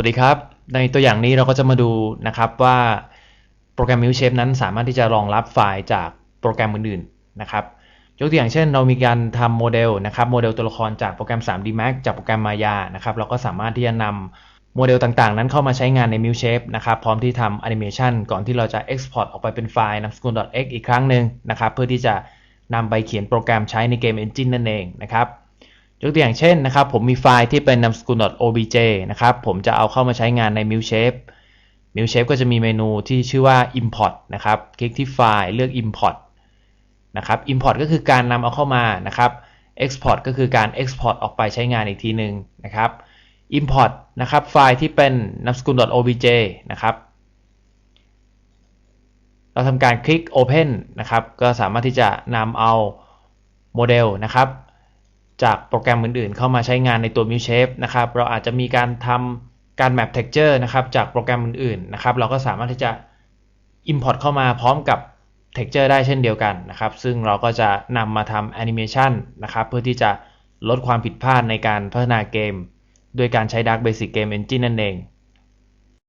วัสดีครับ ในตัวอย่างนี้เราก็จะมาดูนะครับว่าโปรแกรม Milkshape นั้นสามารถที่จะรองรับไฟล์จากโปรแกรมอื่นๆนะครับยกตัวอย่างเช่น เรามีการทำโมเดลนะครับโมเดลตัวละครจากโปรแกรม 3D Max จากโปรแกรม Maya นะครับเราก็สามารถที่จะนำโมเดลต่างๆ นั้นเข้ามาใช้งานใน Milkshape นะครับพร้อมที่ทำแอนิเมชันก่อนที่เราจะ Export ออกไปเป็นไฟล์นามสกุล .x อีกครั้งหนึ่งนะครับเพื่อที่จะนำไปเขียนโปรแกรมใช้ในเกม Engine นั่นเองนะครับ ยกตัวอย่างเช่นนะครับ ผมมีไฟล์ที่เป็นนามสกุล .obj นะครับ ผมจะเอาเข้ามาใช้งานใน Milkshape Milkshape ก็จะมีเมนูที่ชื่อว่า import นะครับ คลิกที่ไฟล์เลือก import นะครับ import ก็คือการนำเอาเข้ามานะครับ export ก็คือการ export ออกไปใช้งานอีกทีหนึ่งนะครับ import นะครับไฟล์ที่เป็นนามสกุล .obj นะครับ เราทำการคลิก Open นะครับ ก็สามารถที่จะนำเอาโมเดลนะครับ จากโปรแกรมอื่นๆ เข้ามาใช้งานในตัว m u s h a p e นะครับ เราอาจจะมีการทำการ map texture นะครับ จากโปรแกรมอื่นๆ นะครับ เราก็สามารถที่จะ import เข้ามาพร้อมกับ texture ได้เช่นเดียวกันนะครับ ซึ่งเราก็จะนำมาทำ animation นะครับ เพื่อที่จะลดความผิดพลาดในการพัฒนาเกม ด้วยการใช้ Dark Basic Game Engine นั่นเอง